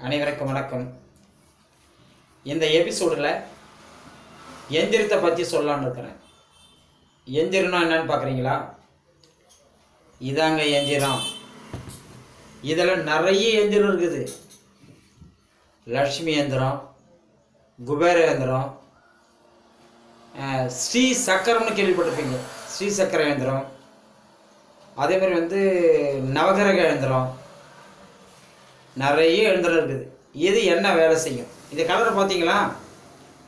அனைவருக்கும் வணக்கம். இந்த எபிசோடில் எந்திரத்தை பற்றி சொல்லலான்னு இருக்கிறேன். எந்திரம்னா என்னன்னு பார்க்குறீங்களா இதாங்க எந்திரம். இதில் நிறைய எந்திரம் இருக்குது. லக்ஷ்மி எந்திரம் குபேர எந்திரம் ஸ்ரீ சக்கரம்னு கேள்விப்பட்டிருப்பீங்க. ஸ்ரீ சக்கர எந்திரம். அதே மாதிரி வந்து நவகிரக எந்திரம். நிறைய எழுந்திரம் இருக்குது. இது என்ன வேலை செய்யும்? இந்த கலரை பார்த்தீங்களா?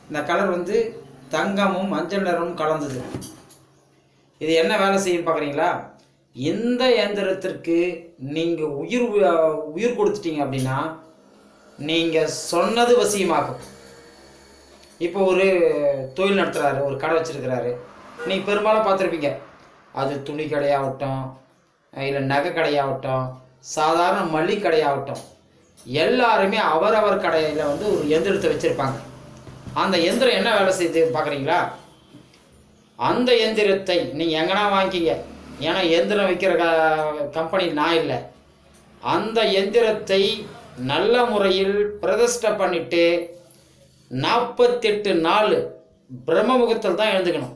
இந்த கலர் வந்து தங்கமும் மஞ்சள் நிறமும் கலந்தது. இது என்ன வேலை செய்யும் பார்க்குறீங்களா? இந்த இயந்திரத்திற்கு நீங்கள் உயிர் உயிர் கொடுத்துட்டீங்க அப்படின்னா நீங்கள் சொன்னது வசியமாகும். இப்போ ஒரு தொழில் நடத்துகிறாரு ஒரு கடை வச்சுருக்கிறாரு. நீங்கள் பெரும்பாலும் பார்த்துருப்பீங்க. அது துணி கடையாகட்டும் இல்லை நகை கடையாகட்டும் சாதாரண மளிகை கடையாகட்டும். எல்லாருமே அவரவர் கடையில் வந்து ஒரு எந்திரத்தை வச்சுருப்பாங்க. அந்த எந்திரம் என்ன வேலை செய்யுது பார்க்குறீங்களா அந்த எந்திரத்தை நீங்கள் எங்கன்னா வாங்கிக்கிங்க? ஏன்னா எந்திரம் விற்கிற க கம்பெனி நான் இல்லை. அந்த எந்திரத்தை நல்ல முறையில் பிரதிஷ்டை பண்ணிட்டு நாற்பத்தெட்டு நாள் பிரம்ம முகத்தில் தான் எழுந்துக்கணும்.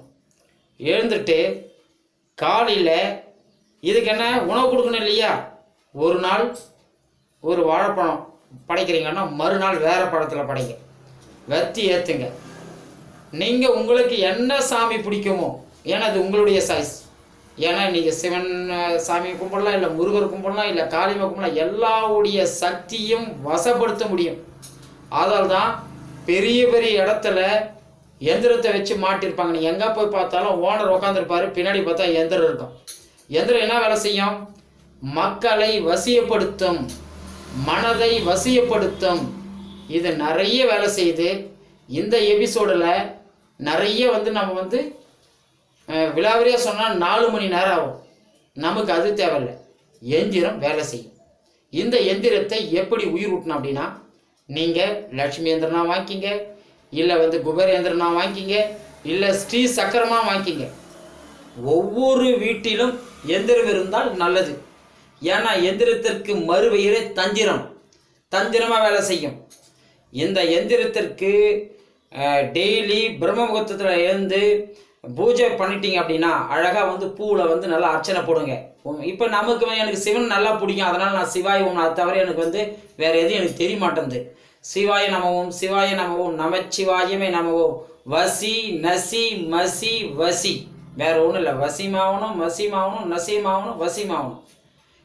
எழுந்துட்டு காலையில் இதுக்கு என்ன உணவு கொடுக்கணும் இல்லையா? ஒரு நாள் ஒரு வாழைப்பழம் படைக்கிறீங்கன்னா மறுநாள் வேறு பழத்தில் படைங்க. வத்தி ஏற்றுங்க நீங்கள் உங்களுக்கு என்ன சாமி பிடிக்குமோ ஏன்னா அது உங்களுடைய சாய்ஸ் ஏன்னா நீங்கள் சிவன் சாமி கும்பிடலாம் இல்லை முருகர் கும்பிடலாம் இல்லை காளிமை கும்பிடலாம் எல்லாவுடைய சக்தியும் வசப்படுத்த முடியும். அதால் தான் பெரிய பெரிய இடத்துல எந்திரத்தை வச்சு மாட்டிருப்பாங்க. நீ எங்கே போய் பார்த்தாலும் ஓனர் உட்காந்துருப்பாரு பின்னாடி பார்த்தா எந்திரம் இருக்கும். எந்திரம் என்ன வேலை செய்யும்? மக்களை வசியப்படுத்தும். மனதை வசியப்படுத்தும். இது நிறைய வேலை செய்யுது. இந்த எபிசோடில் நிறைய வந்து நம்ம வந்து அஹ், விலாவரியாக சொன்னால் நாலு மணி நேரம் ஆகும். நமக்கு அது தேவையில்லை. எந்திரம் வேலை செய்யும். இந்த எந்திரத்தை எப்படி உயிர் ஊட்டணும் அப்படின்னா நீங்கள் லட்சுமி எந்திரனா வாங்கிக்கிங்க. இல்லை வந்து குபேர எந்திரனா வாங்கிக்கிங்க. இல்லை ஸ்ரீ சக்கரமாக வாங்கிக்கிங்க. ஒவ்வொரு வீட்டிலும் எந்திரம் இருந்தால் நல்லது. ஏன்னா எந்திரத்திற்கு மறுவயிறு தந்திரம். தந்திரமாக வேலை செய்யும். இந்த எந்திரத்திற்கு டெய்லி பிரம்ம முகூர்த்தத்தில் எழுந்து பூஜை பண்ணிட்டீங்க அப்படின்னா அழகாக வந்து பூவில் வந்து நல்லா அர்ச்சனை போடுங்க. இப்போ நமக்கு எனக்கு சிவன் நல்லா பிடிக்கும். அதனால் நான் சிவாய் ஓம் அதை தவிர எனக்கு வந்து வேறு எதுவும் எனக்கு தெரிய மாட்டேங்குது சிவாய நமவும் சிவாய நமவும் நமச்சிவாயமே நமவும். வசி நசி மசி வசி. வேற ஒன்றும் இல்லை. வசிமாவணும் மசிமாவணும் நசிமாவணும் வசிமாவணும்.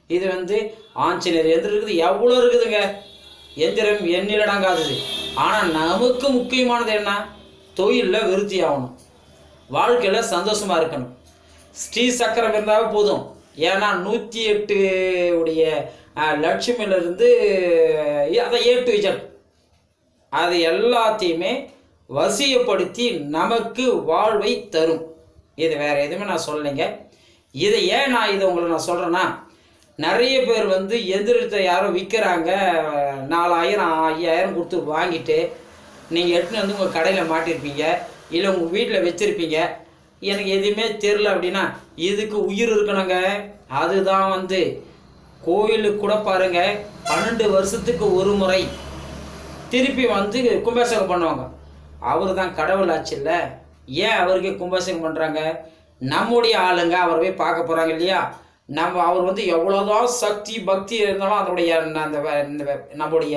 இது வந்து ஆஞ்சநேயர் எந்திரம் இருக்குது எவ்வளோ இருக்குதுங்க? எந்திரம் எண்ணிலடங்காதது ஆனால் நமக்கு முக்கியமானது என்ன? தொழிலில் விருத்தி ஆகணும். வாழ்க்கையில் சந்தோஷமாக இருக்கணும். ஸ்ரீ சக்கரம் இருந்தாவே போதும். ஏன்னா நூற்றி எட்டு உடைய லட்சுமியிலிருந்து அதை ஏ டு இஜட் அது எல்லாத்தையுமே வசியப்படுத்தி நமக்கு வாழ்வை தரும். இது வேறு எதுவுமே நான் சொல்லலைங்க. இதை ஏன் நான் இதை உங்களை நான் சொல்கிறேன்னா நிறைய பேர் வந்து எந்திரத்தை யாரோ விற்கிறாங்க நாலாயிரம் ஐயாயிரம் கொடுத்து வாங்கிட்டு நீங்கள் எடுத்துன்னு வந்து உங்கள் கடையில் மாட்டிருப்பீங்க. இல்லை உங்கள் வீட்டில் வச்சுருப்பீங்க. எனக்கு எதுவுமே தெரில அப்படின்னா இதுக்கு உயிர் இருக்கணுங்க. அதுதான் வந்து கோயிலுக்கு கூட பாருங்க பன்னெண்டு வருஷத்துக்கு ஒரு முறை திருப்பி வந்து கும்பாசகம் பண்ணுவாங்க. அவர் தான் கடவுள் ஆச்சுல்ல ஏன் அவருக்கு கும்பாசகம் பண்ணுறாங்க நம்முடைய ஆளுங்க அவரை போய் பார்க்க போகிறாங்க இல்லையா? நம்ம அவர் வந்து எவ்வளோதான் சக்தி பக்தி இருந்தாலும் அதனுடைய அந்த நம்மளுடைய இந்த நம்முடைய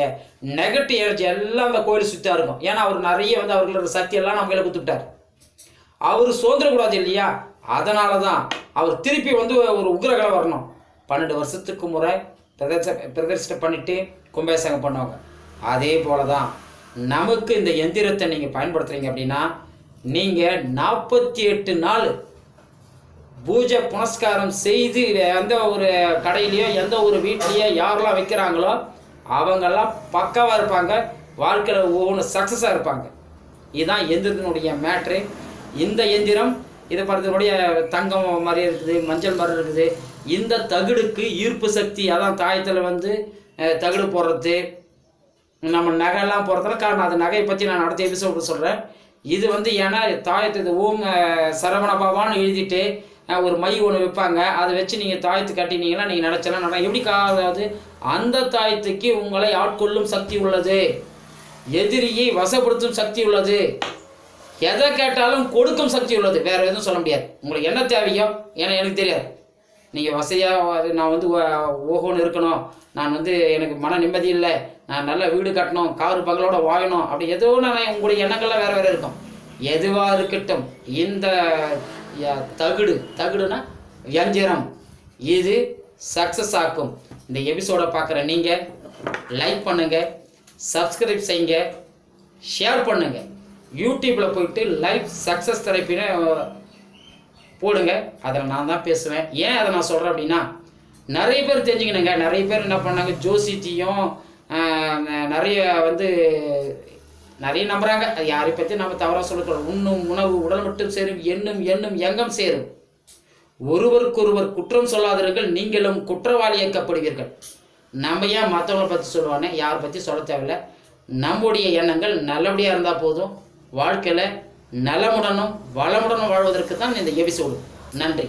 நெகட்டிவ் எனர்ஜி எல்லாம் அந்த கோயில் சுத்தா இருக்கும். ஏன்னா அவர் நிறைய வந்து அவர்களோட சக்தி எல்லாம் நம்ம கையில் கொடுத்துட்டார் அவர் சுதந்திரக்கூடாது இல்லையா? அதனால தான் அவர் திருப்பி வந்து ஒரு உக்ரகலை வரணும். பன்னெண்டு வருஷத்துக்கு முறை பிரதர்ச பிரதர்ஷனை பண்ணிட்டு கும்பாபிஷேகம் பண்ணுவாங்க. அதே போல தான் நமக்கு இந்த எந்திரத்தை நீங்கள் பயன்படுத்துகிறீங்க அப்படின்னா நீங்கள் நாற்பத்தி எட்டு நாள் பூஜை புனஸ்காரம் செய்து எந்த ஒரு கடையிலையோ எந்த ஒரு வீட்லேயோ யாரெல்லாம் வைக்கிறாங்களோ அவங்கெல்லாம் பக்காவாக இருப்பாங்க. வாழ்க்கையில் ஒவ்வொன்று சக்ஸஸாக இருப்பாங்க. இதுதான் எந்திரத்தினுடைய மேட்ரு இந்த எந்திரம் இது படத்தினுடைய தங்கம் மாதிரி இருக்குது மஞ்சள் மாதிரி இருக்குது. இந்த தகுடுக்கு ஈர்ப்பு சக்தி அதான் தாயத்தில் வந்து தகுடு போடுறது. நம்ம நகைலாம் போடுறதுல காரணம் அது. நகையை பற்றி நான் அடுத்த எபிசோடு சொல்கிறேன் இது வந்து ஏன்னா தாயத்து ஓம் சரவண பவான்னு எழுதிட்டு ஒரு மை ஒன்று வைப்பாங்க அதை வச்சு நீங்கள் தாயத்து கட்டினீங்கன்னா நீங்கள் நினச்சலாம் நட எப்படி காதாவது அந்த தாயத்துக்கு உங்களை ஆட்கொள்ளும் சக்தி உள்ளது. எதிரியை வசப்படுத்தும் சக்தி உள்ளது. எதை கேட்டாலும் கொடுக்கும் சக்தி உள்ளது. வேற எதுவும் சொல்ல முடியாது. உங்களுக்கு என்ன தேவையோ ஏன்னா எனக்கு தெரியாது. நீங்கள் வசதியாக நான் வந்து ஓ- ஓஹோன்னு இருக்கணும். நான் வந்து எனக்கு மன நிம்மதி இல்லை. நான் நல்ல வீடு கட்டணும். கார் பகலோட வாழணும். அப்படி எதோ நான் உங்களுடைய எண்ணங்கள்லாம் வேறு வேறு இருக்கும். எதுவாக இருக்கட்டும் இந்த தகுடு. தகுடுனா யந்திரம் இது சக்ஸஸ் ஆக்கும். இந்த எபிசோடை பார்க்குற நீங்கள் லைக் பண்ணுங்கள் சப்ஸ்கிரைப் செய்யுங்க ஷேர் பண்ணுங்கள் யூடியூப்பில் போயிட்டு லைஃப் சக்ஸஸ் தெரப்பின்னு போடுங்க. அதில் நான் தான் பேசுவேன். ஏன் அதை நான் சொல்கிறேன் அப்படின்னா நிறைய பேர் தெரிஞ்சுக்கணுங்க. நிறைய பேர் என்ன பண்ணாங்க? ஜோசியத்தையும் நிறைய வந்து நிறைய நம்புறாங்க. அது யாரை பற்றி நம்ம தவறாக சொல்லக்கூடாது உண்ணும் உணவு உடல் மட்டும் சேரும் எண்ணும் எண்ணும் எங்கம் சேரும். ஒருவருக்கொருவர் குற்றம் சொல்லாதவர்கள் நீங்களும் குற்றவாளியாக்கப்படுவீர்கள் நம்ம ஏன் மற்றவங்களை பற்றி சொல்லுவானே யாரை பற்றி சொல்ல தேவையில்ல. நம்முடைய எண்ணங்கள் நல்லபடியாக இருந்தால் போதும். வாழ்க்கையில் நலமுடனும் வளமுடனும் வாழ்வதற்கு தான் இந்த எபிசோடு. நன்றி.